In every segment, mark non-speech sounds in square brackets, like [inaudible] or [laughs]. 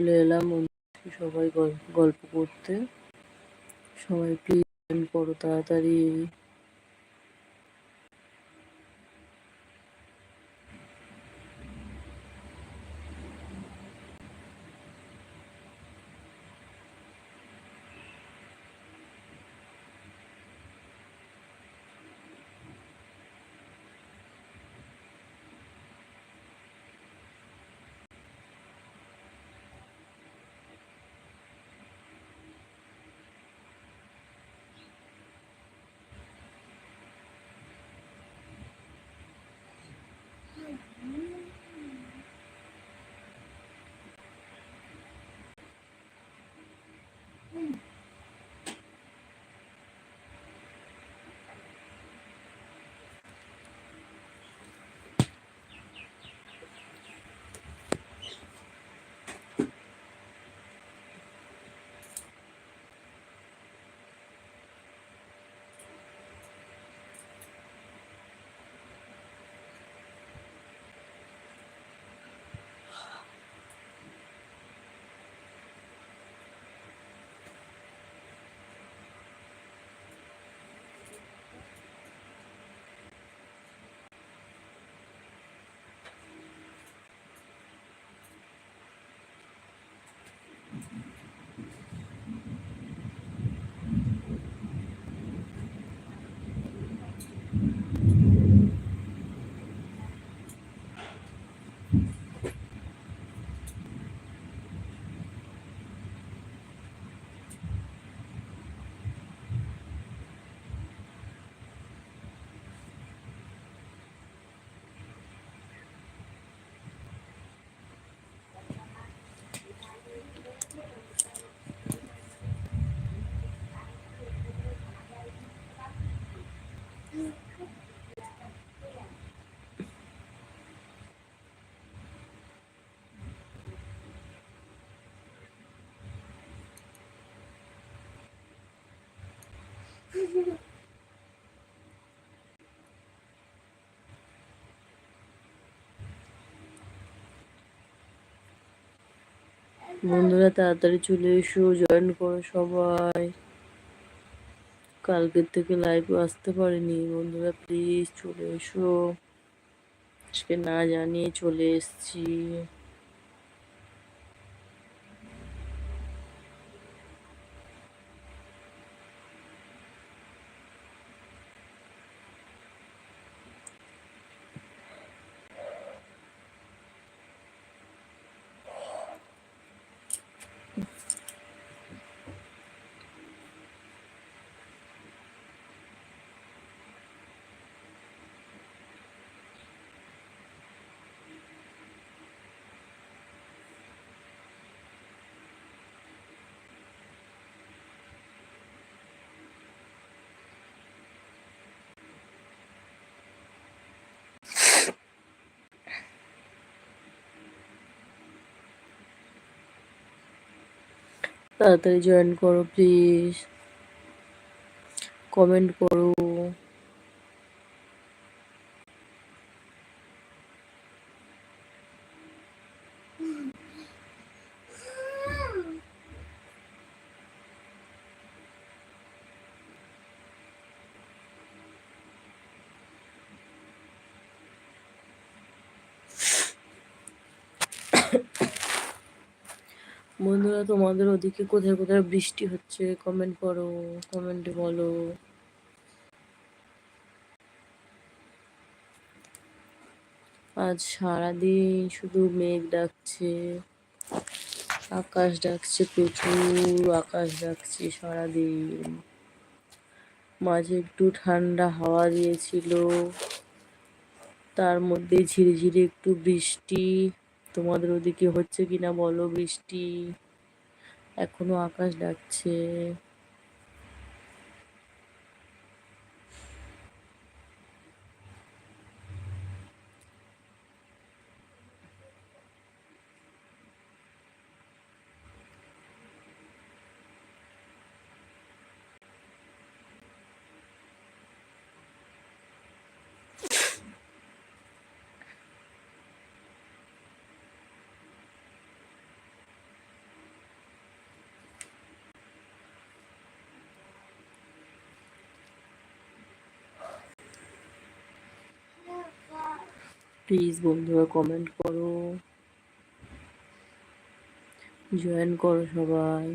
চলে এলাম সবাই গল্প করতে। সবাই প্লিজ করো তাড়াতাড়ি। বন্ধুরা, তাড়াতাড়ি চলে এসো জয়েন করো সবাই। কালকের থেকে লাইভে আসতে পারিনি। বন্ধুরা প্লিজ চলে এসো। আজকে না জানিয়ে চলে এসছি। তাড়াতাড়ি জয়েন করো প্লিজ কমেন্ট করো। বন্ধুরা, তোমাদের ওদিকে কোথায় কোথায় বৃষ্টি হচ্ছে? কমেন্ট করো কমেন্টে বলো। আজ সারাদিন শুধু মেঘ ডাকছে, আকাশ ডাকছে প্রচুর, আকাশ ডাকছে সারাদিন। মাঝে একটু ঠান্ডা হাওয়া দিয়েছিল, তার মধ্যে ঝিরিঝিরি একটু বৃষ্টি। তোমাদের ওদিকে হচ্ছে কিনা বলো বৃষ্টি? এখনও আকাশ ডাকছে। প্লিজ বন্ধুরা কমেন্ট করো। জয়েন করো সবাই।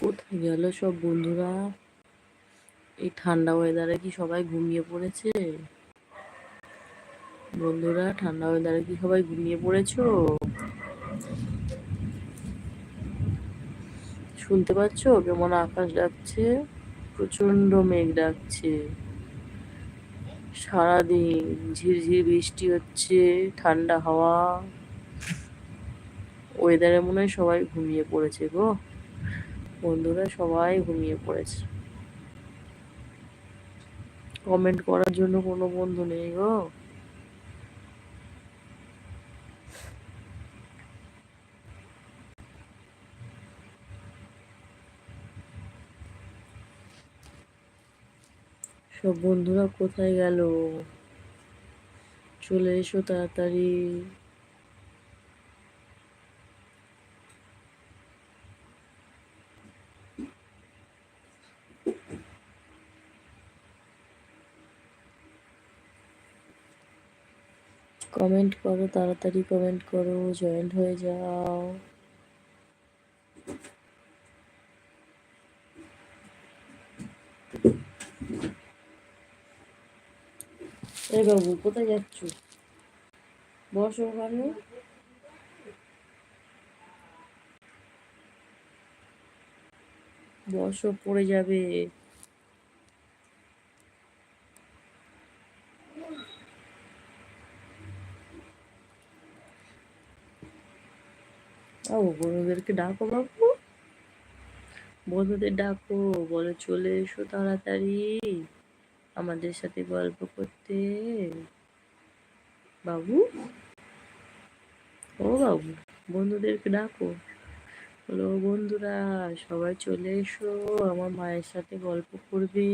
কোথায় গেল সব বন্ধুরা? এই ঠান্ডা ওয়েদারে কি সবাই ঘুমিয়ে পড়েছে? বন্ধুরা, ঠান্ডা ওয়েদারে কি সবাই ঘুমিয়ে পড়েছো? শুনতে পাচ্ছ? কেমন আকাশ ডাকছে? প্রচণ্ড মেঘ ডাকছে। সারাদিন ঝিরঝির বৃষ্টি হচ্ছে, ঠান্ডা হাওয়া। ওয়েদারে মনে হয় সবাই ঘুমিয়ে পড়েছে গো। বন্ধুরা সবাই ঘুমিয়ে পড়েছে। কমেন্ট করার জন্য কোনো বন্ধু নেই গো। সব বন্ধুরা কোথায় গেল? চলে এসো তাড়াতাড়ি। কমেন্ট করো, তাড়াতাড়ি কমেন্ট করো জয়েন্ট হয়ে যাও। এই বাবু, কোথায় যাচ্ছ? বসো ওখানে। বসো, পড়ে যাবে। ও বন্ধুদেরকে ডাকো বাবু। বন্ধুদের ডাকো, বলে চলে এসো তাড়াতাড়ি। আমাদের সাথে গল্প করতে। বাবু? ও বাবু, বন্ধুদেরকে ডাকো। বলো বন্ধুরা, সবাই চলে এসো, আমার মায়ের সাথে গল্প করবে।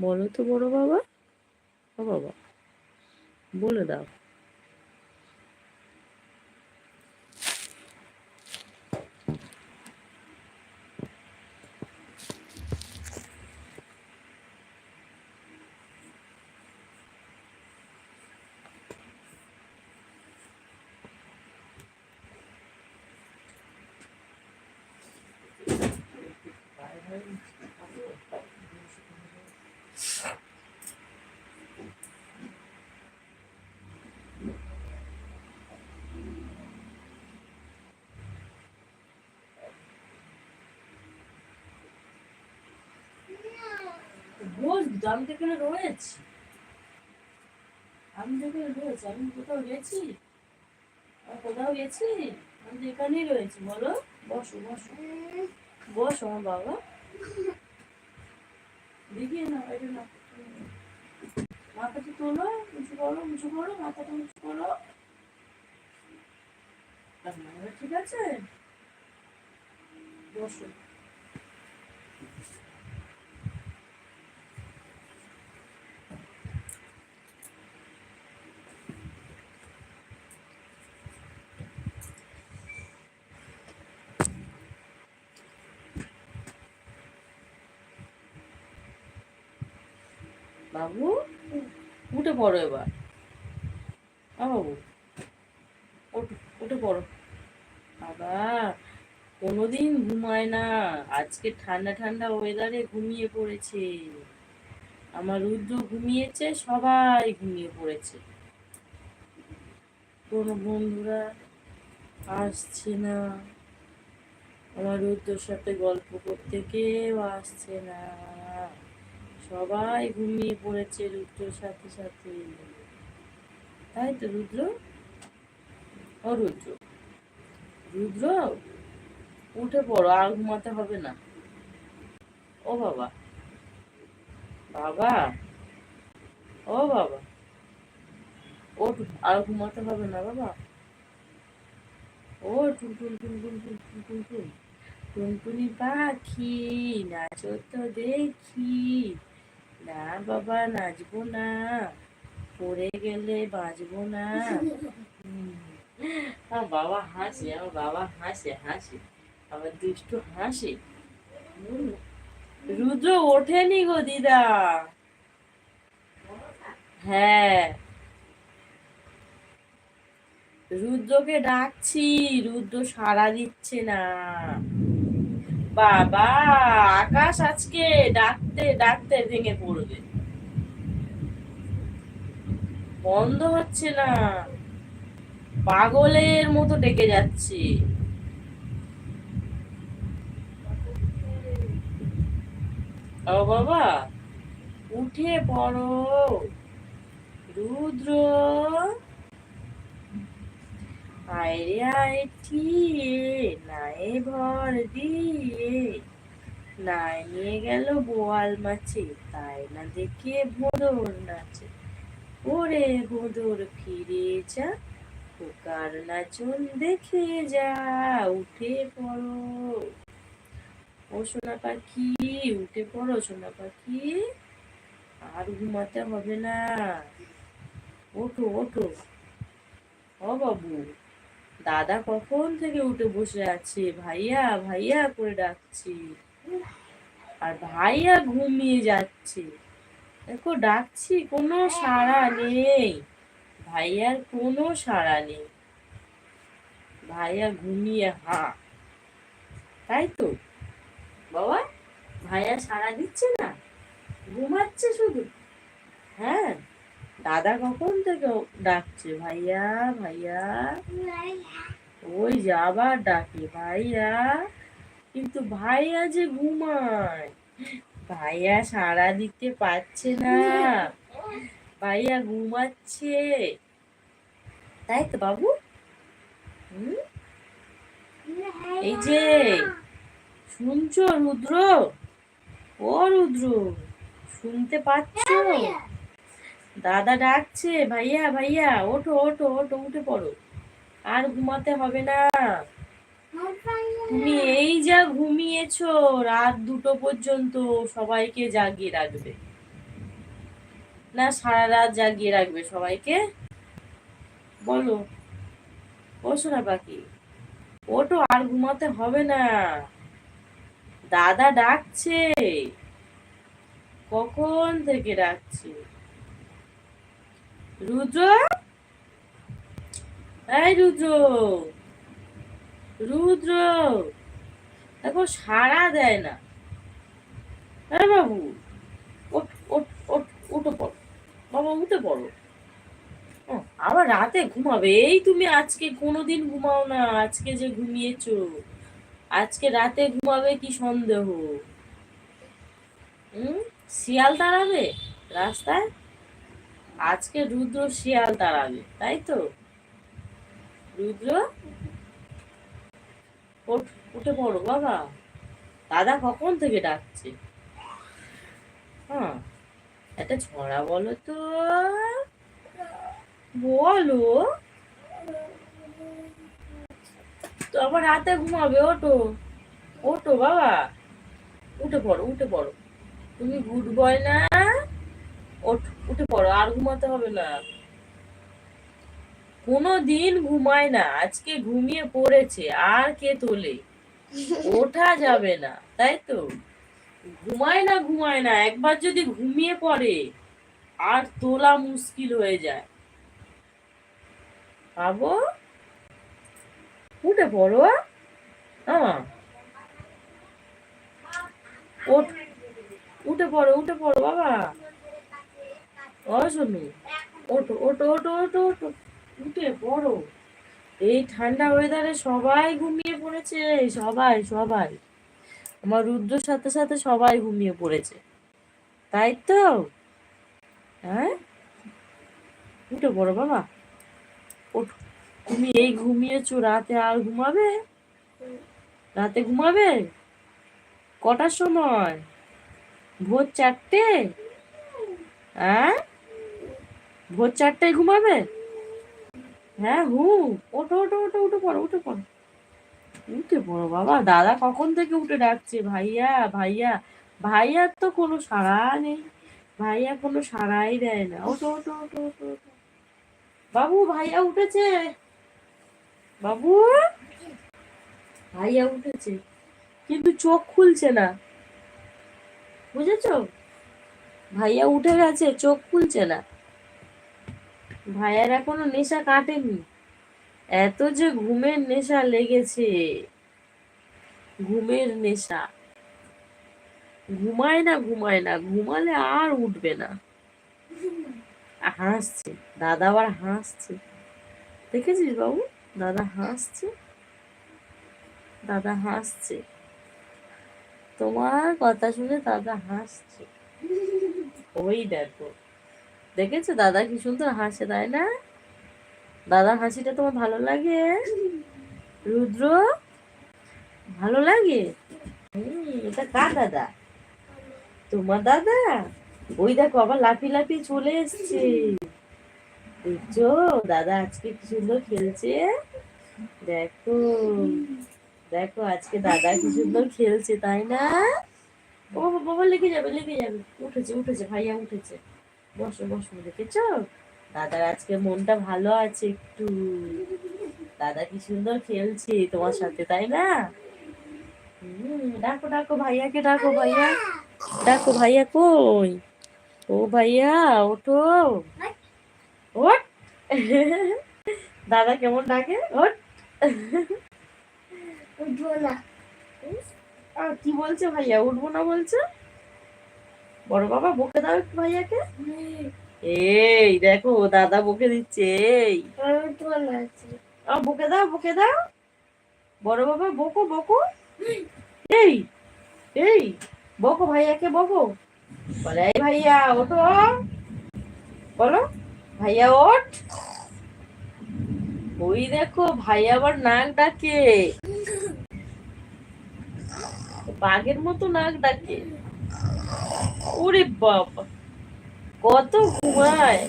বলো তো বড় বাবা। ও বাবা, বলে দাও। বসবি আমি তো এখানে রয়েছি। আমি তো এখানে রয়েছি। আমি কোথাও গেছি? আমি কোথাও গেছি? আমি তো এখানেই রয়েছি। বলো। বসো বসো। বসো আমার বাবা। দেখিয়ে না এটা না। মাথাটা তোলো, উঁচু করো উঁচু করো, মাথাটা উঁচু করো। ঠিক আছে। বসো। বাবু? উঠে পড়ো এবার। আ বাবু? উঠে পড়ো। বাবা, কোনোদিন ঘুমায় না। আজকে ঠান্ডা ঠান্ডা ওয়েদারে ঘুমিয়ে পড়েছে। আমার রুদ্র ঘুমিয়েছে, সবাই ঘুমিয়ে পড়েছে। কোনো বন্ধুরা আসছে না। আমার রুদ্রর সাথে গল্প করতে কেউ আসছে না। সবাই ঘুমিয়ে পড়েছে রুদ্রর সাথে সাথে। তাই তো রুদ্র? ও রুদ্র রুদ্র উঠে পড়ো, আর ঘুমাতে হবে না। ও বাবা। বাবা। ও বাবা। ওঠ, আর ঘুমাতে হবে না বাবা। ও টুন টুন টুন টুন টুন টুন টুন টুন। টুনটুনি পাখি, নাচো তো দেখি। না বাবা, নাচবো না। পড়ে গেলে বাঁচবো না। বাবা হাসে, আমার বাবা হাসে হাসে। আমার দুষ্টু হাসে। রুদ্র ওঠেনি গো দিদা। হ্যাঁ। রুদ্রকে ডাকছি, রুদ্র সাড়া দিচ্ছে না। বাবা, আকাশ আজকে ডাকতে ডাকতে ভেঙে পড়বে। বন্ধ হচ্ছে না। পাগলের মতো ডেকে যাচ্ছে। ও বাবা, উঠে পড়ো। রুদ্র আয়রে আয়ঠিয়ে নায়ে ভর দিয়ে। নাই নিয়ে গেল বোয়াল মাছে, তাই না দেখে ভোদর নাচে। ওরে ভোদর ফিরে যা, পোকার নাচন দেখে যা, উঠে পড়ো। ও সোনা পাখি, উঠে পড়ো সোনা পাখি, আর ঘুমাতে হবে না। ওঠো ওঠো। ও বাবু। দাদা কখন থেকে উঠে বসে আছে? ভাইয়া ভাইয়া করে ডাকছি। আর ভাইয়া ঘুমিয়ে যাচ্ছে। দেখো, ডাকছি, কোনো সাড়া নেই। ভাইয়ার কোনো সাড়া নেই। ভাইয়া ঘুমিয়ে, হা। তাই তো? বাবা, ভাইয়া সাড়া দিচ্ছে না? ঘুমাচ্ছে শুধু? হ্যাঁ? দাদা কখন থেকে ডাকছে? ভাইয়া ভাইয়া? ওই যে ডাকে, ভাইয়া। কিন্তু ভাইয়া যে ঘুমায়। ভাইয়া সাড়া দিতে পারছে না। ভাইয়া ঘুমাচ্ছে। তাই তো বাবু? এই যে, শুনছো রুদ্র? ও রুদ্র, শুনতে পাচ্ছ? দাদা ডাকছে, ভাইয়া ভাইয়া, ওঠো ওঠো ওঠো, উঠে পড়ো। আর ঘুমাতে হবে না। তুমি এই যা ঘুমিয়েছো রাত দুটো পর্যন্ত সবাইকে জাগিয়ে রাখবে। না, সারা রাত জাগিয়ে রাখবে সবাইকে। বলো ও সোনা পাখি ওটো আর ঘুমাতে হবে না। দাদা ডাকছে। কখন থেকে ডাকছে? রুদ্র এই রুদ্র রুদ্র। দেখো, সাড়া দেয় না। হ্যাঁ বাবু উঠে পড়ো। বাবা, উঠে পড়ো। আবার রাতে ঘুমাবে। এই তুমি আজকে কোনোদিন ঘুমাও না। আজকে যে ঘুমিয়েছো। আজকে রাতে ঘুমাবে কি সন্দেহ? হুম? শিয়াল দাঁড়াবে রাস্তায়? আজকে রুদ্র শিয়াল তাড়াবে তাই তো? রুদ্র? উঠে পড়ো বাবা। দাদা কখন থেকে ডাকছে? হ্যাঁ একটা ছড়া বলো তো। বলো। তো আবার রাতে ঘুমাবে ওটো ওটো বাবা। উঠে পড়ো উঠে পড়ো। তুমি গুড বয় না? উঠে পড়ো, আর ঘুমাতে হবে না। কোনো দিন ঘুমায় না, আজকে ঘুমিয়ে পড়েছে, আর কে তোলে? ওঠা যাবে না, তাই তো? ঘুমায় না ঘুমায় না, একবার যদি ঘুমিয়ে পড়ে, আর তোলা মুশকিল হয়ে যায়। পাবো উঠে পড়ো হ্যাঁ উঠে পড়ো উঠে পড়ো, বাবা। ও শোনো ওঠো ওঠো ওঠো ওঠো ওঠো। উঠে পড়ো। এই ঠান্ডা ওয়েদারে সবাই ঘুমিয়ে পড়েছে, সবাই সবাই। আমার রুদ্রর সাথে সাথে সবাই ঘুমিয়ে পড়েছে। তাই তো? হ্যাঁ? উঠে পড়ো বাবা। ওঠো। তুমি এই ঘুমিয়েছো, রাতে আর ঘুমাবে? রাতে ঘুমাবে? কটার সময়? ভোর চারটে? হ্যাঁ? ভোর চারটায় ঘুমাবে? হ্যাঁ হু ওঠো ওঠো ওঠো, উঠে পড়ো উঠে পড়ো। উঠে পড়ো বাবা। দাদা কখন থেকে উঠে ডাকছে? ভাইয়া ভাইয়া। ভাইয়ার তো কোনো সাড়া নেই। ভাইয়া কোনো সাড়াই দেয় না। ওঠো ওঠো ওঠো ওঠো ওঠো। বাবু, ভাইয়া উঠেছে? বাবু? ভাইয়া উঠেছে। কিন্তু চোখ খুলছে না। বুঝেছ? ভাইয়া উঠে গেছে, চোখ খুলছে না। ভাইয়ার এখনও নেশা কাটেনি। এত যে ঘুমের নেশা লেগেছে। ঘুমের নেশা। ঘুমায় না ঘুমায় না, ঘুমালে আর উঠবে না। হাসছে। দাদা আবার হাসছে। দেখেছিস বাবু? দাদা হাসছে। দাদা হাসছে। তোমার কথা শুনে দাদা হাসছে। ওই দেখো। দেখেছ দাদা কি সুন্দর হাসে, তাই না? দাদা হাসিটা তোমার ভালো লাগে? রুদ্র, ভালো লাগে? এটা কার দাদা? তোমার দাদা? ওই দেখো আবার লাফি লাফি চলে এসছে। দেখছ? দাদা আজকে কি সুন্দর খেলছে? দেখো দেখো আজকে দাদা কি সুন্দর খেলছে, তাই না? ও বাবা, লেগে যাবে লেগে যাবে। উঠেছে উঠেছে, ভাইয়া উঠেছে। বসো বসো দেখেছ? দাদার আজকে মনটা ভালো আছে একটু। দাদা কি সুন্দর খেলছে তোমার সাথে তাই না? ডাকো ডাকো ভাইয়াকে ডাকো ভাইয়া। ডাকো ভাইয়া কই? ও ভাইয়া ওঠো। ওঠ। দাদা কেমন ডাকে? ওঠ। উঠবো না। আহ, কি বলছে ভাইয়া? উঠবো না বলছে? বড় বাবা, বকে দাও একটু ভাইয়াকে। এই দেখো, দাদা বকে দিচ্ছে, এই। বকে দাও বকে দাও। বড় বাবা, বকো বকো। এই এই, বকো ভাইয়াকে, বকো। বলে ভাইয়া, ওঠো। বলো, ভাইয়া, ওঠ। ওই দেখো, ভাইয়া আবার নাক ডাকে। বাঘের মতো নাক ডাকে। ওরে বাবা কত ঘুমায়।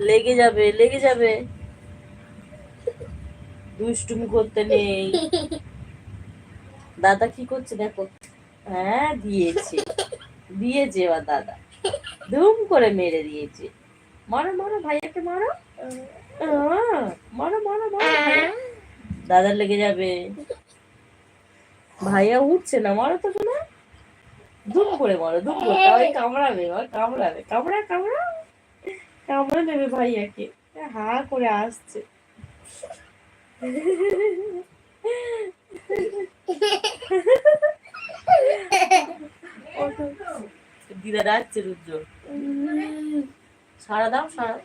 লেগে যাবে লেগে যাবে। দুষ্টুমি করতে নেই। দাদা কি করছে দেখো? হ্যাঁ দিয়েছে। দিয়েছে এবার দাদা। ধুম করে মেরে দিয়েছে। মারো মারো ভাইয়াকে মারো। আহ, মারো মারো মারো। দাদার লেগে যাবে। ভাইয়া উঠছে না মারো তো শোনা। ধুম করে মারো ধুম করে। তাহলে কামড়াবে ওই কামড়াবে কামড়া কামড়া। কামড়া নেবে ভাইয়াকে। হা করে আসছে। দিদা ডাকছে রুদ্র। সারা দাও সারা।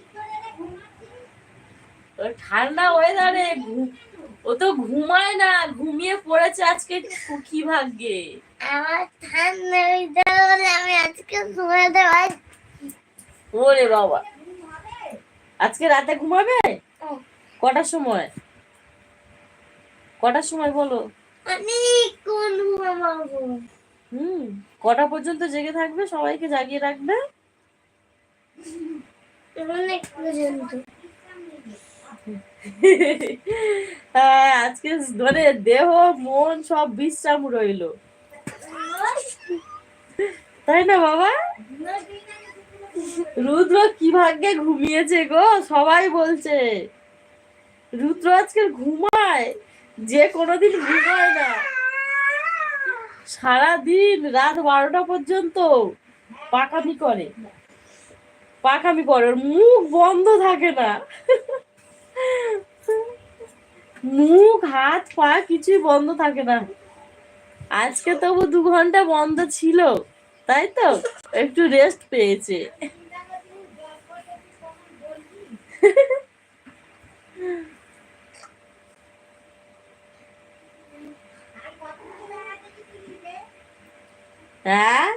ওই ঠান্ডা ওয়েদারে ও তো ঘুমায় না ঘুমিয়ে পড়েছে আজকে কি ভাগ্যে? আমার ঠান্ডা আমি আজকে ঘুমাতে ওরে বাবা। আজকে রাতে ঘুমাবে? কটার সময়? কটার সময় বলো? হুম কটা পর্যন্ত জেগে থাকবে? সবাইকে জাগিয়ে রাখবে? অনেক পর্যন্ত। [laughs] হ্যাঁ আজকে ধরে দেহ, মন সব বিশ্রাম রইল। তাই না, বাবা? রুদ্র কি ভাগ্যে ঘুমিয়েছে গো, সবাই বলছে। রুদ্র আজকে ঘুমায়, যে কোনোদিন ঘুমায় না। সারাদিন রাত বারোটা পর্যন্ত পাকামি করে। পাকামি করে মুখ বন্ধ থাকে না। মুখ, হাত, পা কিছুই বন্ধ থাকে না। আজকে তবু দু ঘণ্টা বন্ধ ছিল, তাই তো? একটু রেস্ট পেয়েছে। হ্যাঁ?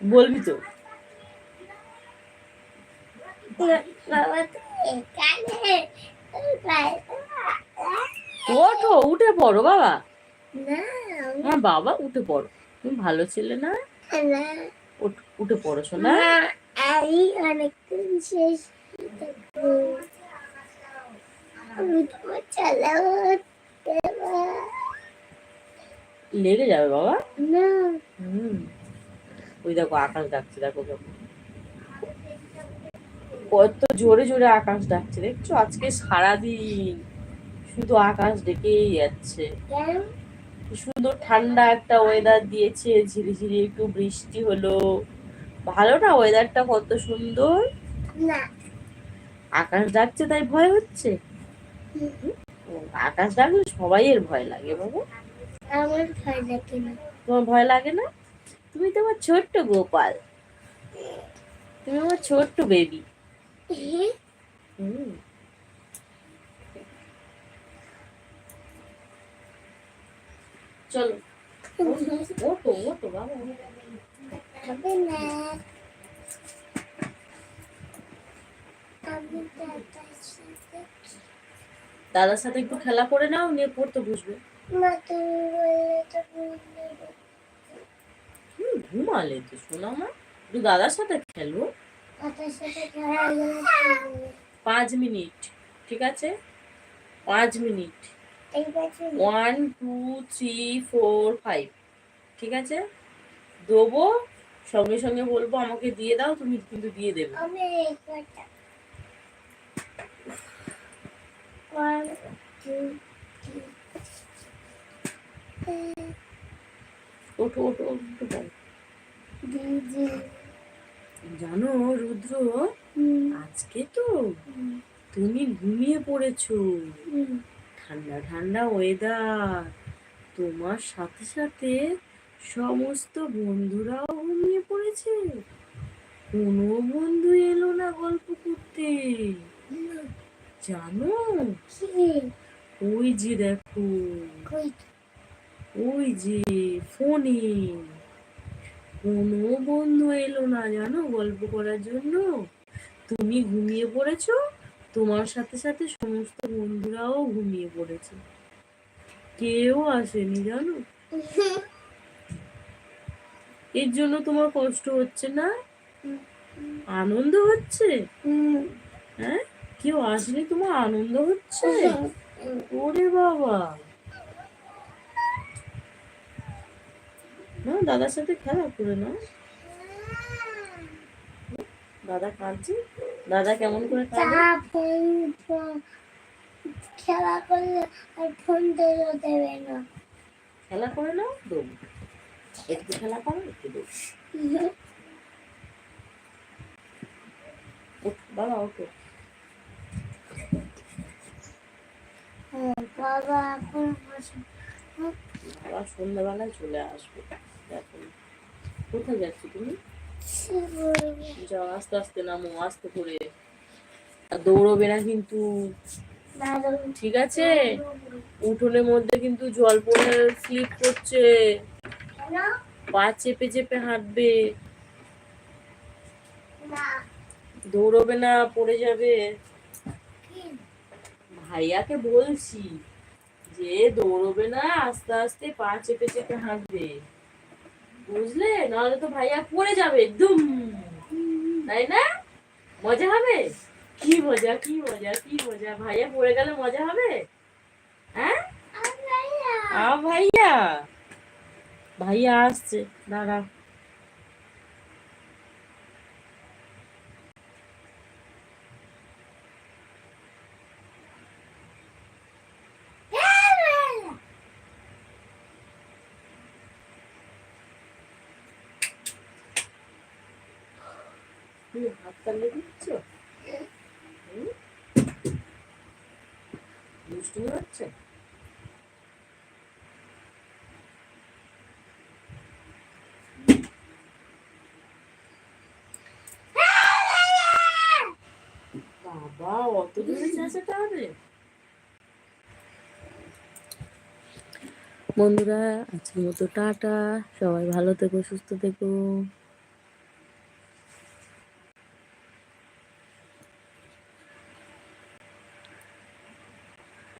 বলবি তো। ওঠো উঠে পড়ো বাবা। হ্যাঁ বাবা উঠে পড়ো। তুমি ভালো ছেলে না? উঠে পড়ো শোনা আমি শেষ লেগে যাবে বাবা? না। হুম। ওই দেখো আকাশ ডাকছে দেখো দেখো কত জোরে জোরে আকাশ ডাকছে দেখছ? আজকে সারাদিন শুধু আকাশ ডেকেই যাচ্ছে। সুন্দর ঠান্ডা একটা ওয়েদার দিয়েছে ঝিরিঝিরি একটু বৃষ্টি হলো। ভালো না ওয়েদারটা কত সুন্দর? না। আকাশ ডাকছে তাই ভয় হচ্ছে? আকাশ ডাকলে সবাইয়ের ভয় লাগে বাবা। আমার ভয় লাগে না। তোমার ভয় লাগে না? তুমি তো আমার ছোট্ট গোপাল। তুমি আমার ছোট্ট বেবি না দাদার সাথে একটু খেলা করে নাও, নিয়ে পড়তে না। হুম, ঘুমালে তো শোনা মা একটু দাদার সাথে খেলো পাঁচ মিনিট, ঠিক আছে? পাঁচ minute. One two three four five ঠিক আছে? দেবো, সঙ্গে সঙ্গে বলব, আমাকে দিয়ে দাও, তুমি কিন্তু দিয়ে দেবে। ওঠো ওঠো ওঠো জানো রুদ্র আজকে তো তুমি ঘুমিয়ে পড়েছো। ঠান্ডা ঠান্ডা ওয়েদার তোমার সাথে সাথে সমস্ত বন্ধুরাও ঘুমিয়ে পড়েছে। কোনো বন্ধু এলো না গল্প করতে। জানো? ওই যে দেখো। ওই যে ফোনে। কোনো বন্ধু এলো না জানো গল্প করার জন্য? তুমি ঘুমিয়ে পড়েছো? তোমার সাথে সাথে সমস্ত বন্ধুরাও ঘুমিয়ে পড়েছে। কেউ আসেনি জানো? এর জন্য তোমার কষ্ট হচ্ছে না? আনন্দ হচ্ছে? হ্যাঁ? কেউ আসলে তোমার আনন্দ হচ্ছে? ওরে বাবা! না দাদার সাথে খেলা করে না দাদা কাঁদছে। দাদা কেমন করে খেলা করলে আর ফোন দেবে না। খেলা করে নাও দেবো একটু খেলা করো একটু দেবো বাবা ওঠো। হ্যাঁ, বাবা এখন বাবা সন্ধ্যাবেলায় চলে আসবে। কোথায় যাচ্ছ তুমি? যাও, আস্তে আস্তে নামো, আস্তে করে। দৌড়বে না কিন্তু। ঠিক আছে? উঠোনের মধ্যে কিন্তু জল পড়ে, স্লিপ করছে। পা চেপে চেপে হাঁটবে। দৌড়বে না, পড়ে যাবে। ভাইয়াকে বলছি যে দৌড়বে না, আস্তে আস্তে পা চেপে চেপে হাঁটবে। বুঝলে? নাহলে তো ভাইয়া পড়ে যাবে দুম। তাই না? মজা হবে? কি মজা কি মজা কি মজা। ভাইয়া পড়ে গেলে মজা হবে? হ্যাঁ? ভাইয়া। ভাইয়া আসছে দাঁড়া। তুমি হাত দিচ্ছ? দুষ্টুমি হচ্ছে? বাবা হবে বন্ধুরা, আজকের মতো টাটা। সবাই ভালো থেকো, সুস্থ থেকো।